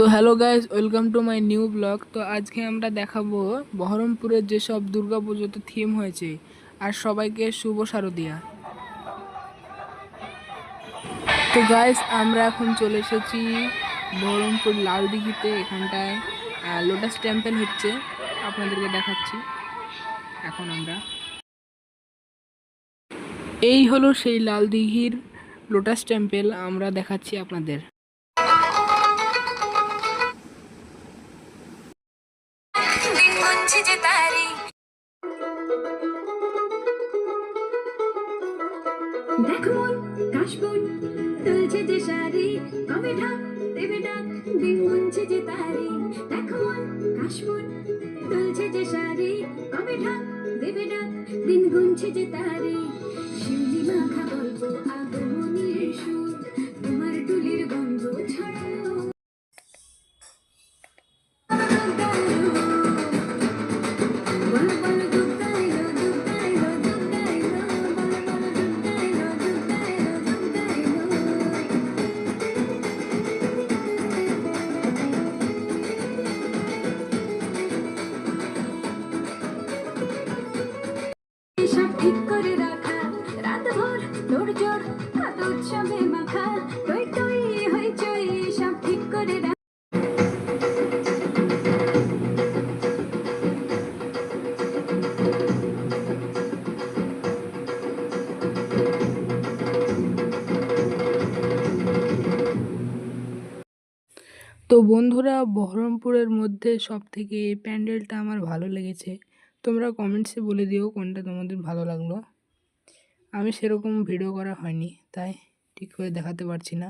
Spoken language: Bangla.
তো hello guys welcome to my new blog. তো আজকে আমরা দেখাবো বহরমপুরের যেসব দুর্গা পুজোতে থিম হয়েছে, আর সবাইকে শুভ শারদিয়া। তো গাইজ আমরা এখন চলে এসেছি বহরমপুর লাল দিঘিতে এখানটায় লোটাস টেম্পল হচ্ছে, আপনাদেরকে দেখাচ্ছি। এখন আমরা। এই হলো সেই লাল দিঘির লোটাস টেম্পেল, আমরা দেখাচ্ছি আপনাদের। মুঞ্ছে যে তারি। দেখো মন কাশবন তুলছে যে শাড়ি কবে ঢাক, দেবে ডাক দিন মুঞ্ছে যে তারি। দেখো মন কাশবন তুলছে যে শাড়ি কবে ঢাক, দেবে ডাক, দিন গুনছে যে তারি। তো বন্ধুরা, বহরমপুরের মধ্যে সব থেকে প্যান্ডেলটা আমার ভালো লেগেছে। তোমরা কমেন্টসে বলে দিও কোনটা তোমাদের ভালো লাগল। আমি সেরকম ভিডিও করা হয়নি তাই ঠিক করে দেখাতে পারছি না।